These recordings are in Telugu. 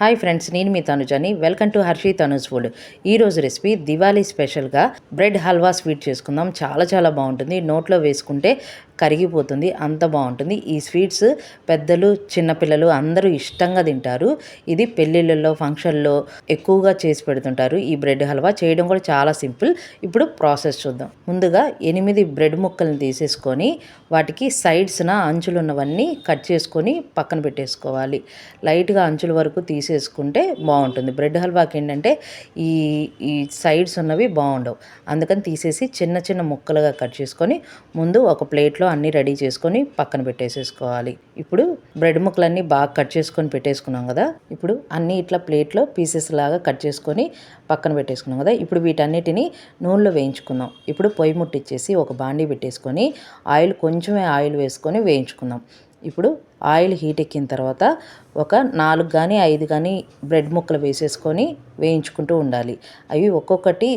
హాయ్ ఫ్రెండ్స్ నేను మీ తనుజని. Welcome to Harshi Tanuj food. ఈరోజు రెసిపీ దివాళీ స్పెషల్గా బ్రెడ్ హల్వా స్వీట్ చేసుకుందాం. చాలా చాలా బాగుంటుంది. నోట్లో వేసుకుంటే కరిగిపోతుంది. అంత బాగుంటుంది. ఈ స్వీట్స్ పెద్దలు చిన్నపిల్లలు అందరూ ఇష్టంగా తింటారు. ఇది పెళ్ళిళ్ళల్లో ఫంక్షన్లో ఎక్కువగా చేసి పెడుతుంటారు. ఈ బ్రెడ్ హల్వా చేయడం కూడా చాలా సింపుల్. ఇప్పుడు ప్రాసెస్ చూద్దాం. ముందుగా ఎనిమిది బ్రెడ్ ముక్కలను తీసేసుకొని వాటికి సైడ్స్న అంచులు ఉన్నవన్నీ కట్ చేసుకొని పక్కన పెట్టేసుకోవాలి. లైట్గా అంచుల వరకు తీసేసుకుంటే బాగుంటుంది. బ్రెడ్ హల్వాకి ఏంటంటే ఈ ఈ సైడ్స్ ఉన్నవి బాగుండవు. అందుకని తీసేసి చిన్న చిన్న ముక్కలుగా కట్ చేసుకొని ముందు ఒక ప్లేట్లో అన్నీ రెడీ చేసుకొని పక్కన పెట్టేసేసుకోవాలి. ఇప్పుడు బ్రెడ్ ముక్కలన్నీ బాగా కట్ చేసుకొని పెట్టేసుకున్నాం కదా. ఇప్పుడు అన్నీ ఇట్లా ప్లేట్లో పీసెస్ లాగా కట్ చేసుకొని పక్కన పెట్టేసుకున్నాం కదా. ఇప్పుడు వీటన్నిటిని నూనెలో వేయించుకుందాం. ఇప్పుడు పొయ్యి ముట్టిచ్చేసి ఒక బాండీ పెట్టేసుకొని ఆయిల్ కొంచెమే ఆయిల్ వేసుకొని వేయించుకుందాం. ఇప్పుడు ఆయిల్ హీట్ ఎక్కిన తర్వాత ఒక నాలుగు కానీ ఐదు కానీ బ్రెడ్ ముక్కలు వేసేసుకొని వేయించుకుంటూ ఉండాలి. అవి ఒక్కొక్కటి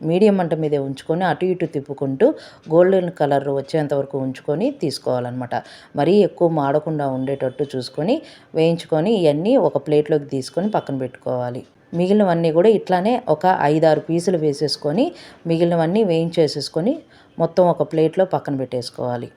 మీడియం మంట మీద ఉంచుకొని అటు ఇటు తిప్పుకుంటూ గోల్డెన్ కలర్ వచ్చేంత వరకు ఉంచుకొని తీసుకోవాలన్నమాట. మరీ ఎక్కువ మాడకుండా ఉండేటట్టు చూసుకొని వేయించుకొని ఇవన్నీ ఒక ప్లేట్లోకి తీసుకొని పక్కన పెట్టుకోవాలి. మిగిలినవన్నీ కూడా ఇట్లానే ఒక ఐదారు పీసులు వేసేసుకొని మిగిలినవన్నీ వేయించేసేసుకొని మొత్తం ఒక ప్లేట్లో పక్కన పెట్టేసుకోవాలి.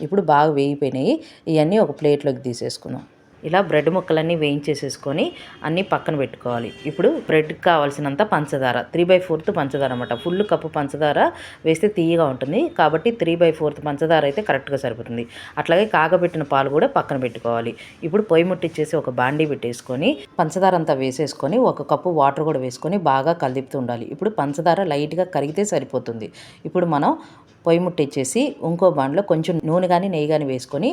ఇప్పుడు బాగా వేగిపోయినాయి. ఇవన్నీ ఒక ప్లేట్లోకి తీసేసుకుందాం. ఇలా బ్రెడ్ ముక్కలన్నీ వేయించేసేసుకొని అన్నీ పక్కన పెట్టుకోవాలి. ఇప్పుడు బ్రెడ్కి కావాల్సినంత పంచదార త్రీ బై ఫోర్త్ పంచదార అనమాట ఫుల్ కప్పు పంచదార వేస్తే తీయగా ఉంటుంది. కాబట్టి త్రీ బై ఫోర్త్ పంచదార అయితే కరెక్ట్గా సరిపోతుంది. అట్లాగే కాగబెట్టిన పాలు కూడా పక్కన పెట్టుకోవాలి. ఇప్పుడు పొయ్యి ముట్టిచ్చేసి ఒక బాండీ పెట్టేసుకొని పంచదార అంతా వేసేసుకొని ఒక కప్పు వాటర్ కూడా వేసుకొని బాగా కలిపుతూ ఉండాలి. ఇప్పుడు పంచదార లైట్గా కరిగితే సరిపోతుంది. ఇప్పుడు మనం పొయ్యి ముట్టిచ్చేసి ఇంకో బాండ్లో కొంచెం నూనె కానీ నెయ్యి కానీ వేసుకొని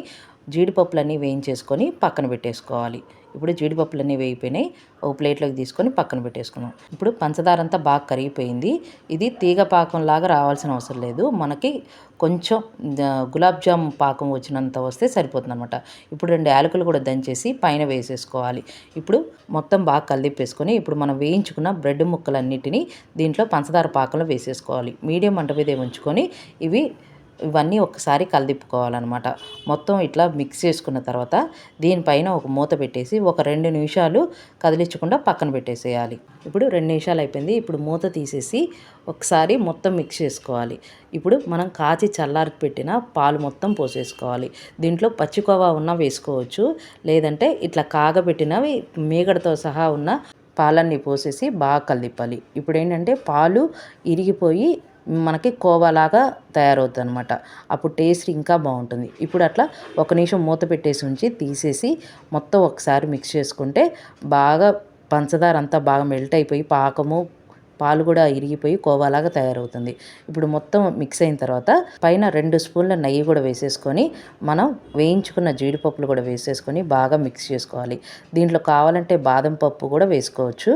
జీడిపప్పులన్నీ వేయించేసుకొని పక్కన పెట్టేసుకోవాలి. ఇప్పుడు జీడిపప్పులన్నీ వేయిపోయినాయి ఓ ప్లేట్లోకి తీసుకొని పక్కన పెట్టేసుకున్నాం. ఇప్పుడు పంచదార అంతా బాగా కరిగిపోయింది. ఇది తీగ పాకం లాగా రావాల్సిన అవసరం లేదు. మనకి కొంచెం గులాబ్ జామ్ పాకం వచ్చినంత వస్తే సరిపోతుంది అనమాట ఇప్పుడు రెండు యాలకులు కూడా దంచేసి పైన వేసేసుకోవాలి. ఇప్పుడు మొత్తం బాగా కలిపేసుకొని ఇప్పుడు మనం వేయించుకున్న బ్రెడ్ ముక్కలన్నిటినీ దీంట్లో పంచదార పాకంలో వేసేసుకోవాలి. మీడియం మంట మీద ఉంచుకొని ఇవి ఇవన్నీ ఒకసారి కలిదిప్పుకోవాలన్నమాట. మొత్తం ఇట్లా మిక్స్ చేసుకున్న తర్వాత దీనిపైన ఒక మూత పెట్టేసి ఒక రెండు నిమిషాలు కదిలించకుండా పక్కన పెట్టేసేయాలి. ఇప్పుడు రెండు నిమిషాలు అయిపోయింది. ఇప్పుడు మూత తీసేసి ఒకసారి మొత్తం మిక్స్ చేసుకోవాలి. ఇప్పుడు మనం కాచి చల్లారి పెట్టిన పాలు మొత్తం పోసేసుకోవాలి. దీంట్లో పచ్చికోవా ఉన్న వేసుకోవచ్చు. లేదంటే ఇట్లా కాగబెట్టినవి మీగడతో సహా ఉన్న పాలన్నీ పోసేసి బాగా కలిపాలి ఇప్పుడు ఏంటంటే పాలు ఇరిగిపోయి మనకి కోవాలాగా తయారవుతుంది అనమాట అప్పుడు టేస్ట్ ఇంకా బాగుంటుంది. ఇప్పుడు అట్లా ఒక నిమిషం మూత పెట్టేసి ఉంచి తీసేసి మొత్తం ఒకసారి మిక్స్ చేసుకుంటే బాగా పంచదార అంతా బాగా మెల్ట్ అయిపోయి పాకము పాలు కూడా ఇరిగిపోయి కోవాలాగా తయారవుతుంది. ఇప్పుడు మొత్తం మిక్స్ అయిన తర్వాత పైన రెండు స్పూన్ల నెయ్యి కూడా వేసేసుకొని మనం వేయించుకున్న జీడిపప్పులు కూడా వేసేసుకొని బాగా మిక్స్ చేసుకోవాలి. దీంట్లో కావాలంటే బాదం పప్పు కూడా వేసుకోవచ్చు.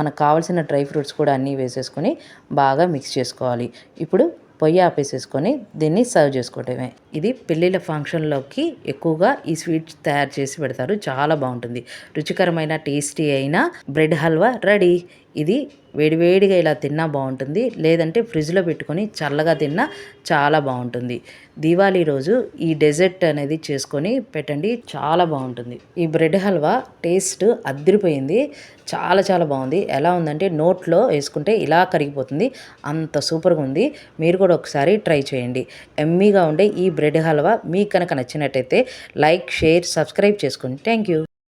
మనకు కావాల్సిన డ్రై ఫ్రూట్స్ కూడా అన్నీ వేసేసుకొని బాగా మిక్స్ చేసుకోవాలి. ఇప్పుడు పొయ్యి ఆపేసేసుకొని దీన్ని సర్వ్ చేసుకోవటమే. ఇది పెళ్ళిళ్ళ ఫంక్షన్లోకి ఎక్కువగా ఈ స్వీట్ తయారు చేసి పెడతారు. చాలా బాగుంటుంది. రుచికరమైన టేస్టీ అయిన బ్రెడ్ హల్వా రెడీ. ఇది వేడివేడిగా ఇలా తిన్నా బాగుంటుంది. లేదంటే ఫ్రిడ్జ్లో పెట్టుకొని చల్లగా తిన్నా చాలా బాగుంటుంది. దీవాళీ రోజు ఈ డెజర్ట్ అనేది చేసుకొని పెట్టండి చాలా బాగుంటుంది. ఈ బ్రెడ్ హల్వా టేస్ట్ అద్దరిపోయింది. చాలా చాలా బాగుంది. ఎలా ఉందంటే నోట్లో వేసుకుంటే ఇలా కరిగిపోతుంది. అంత సూపర్గా ఉంది. మీరు కూడా ఒకసారి ట్రై చేయండి. ఎమ్మీగా ఉండే ఈ బ్రెడ్ హల్వా మీకు కనుక నచ్చినట్టయితే లైక్ షేర్ సబ్స్క్రైబ్ చేసుకోండి థ్యాంక్ యూ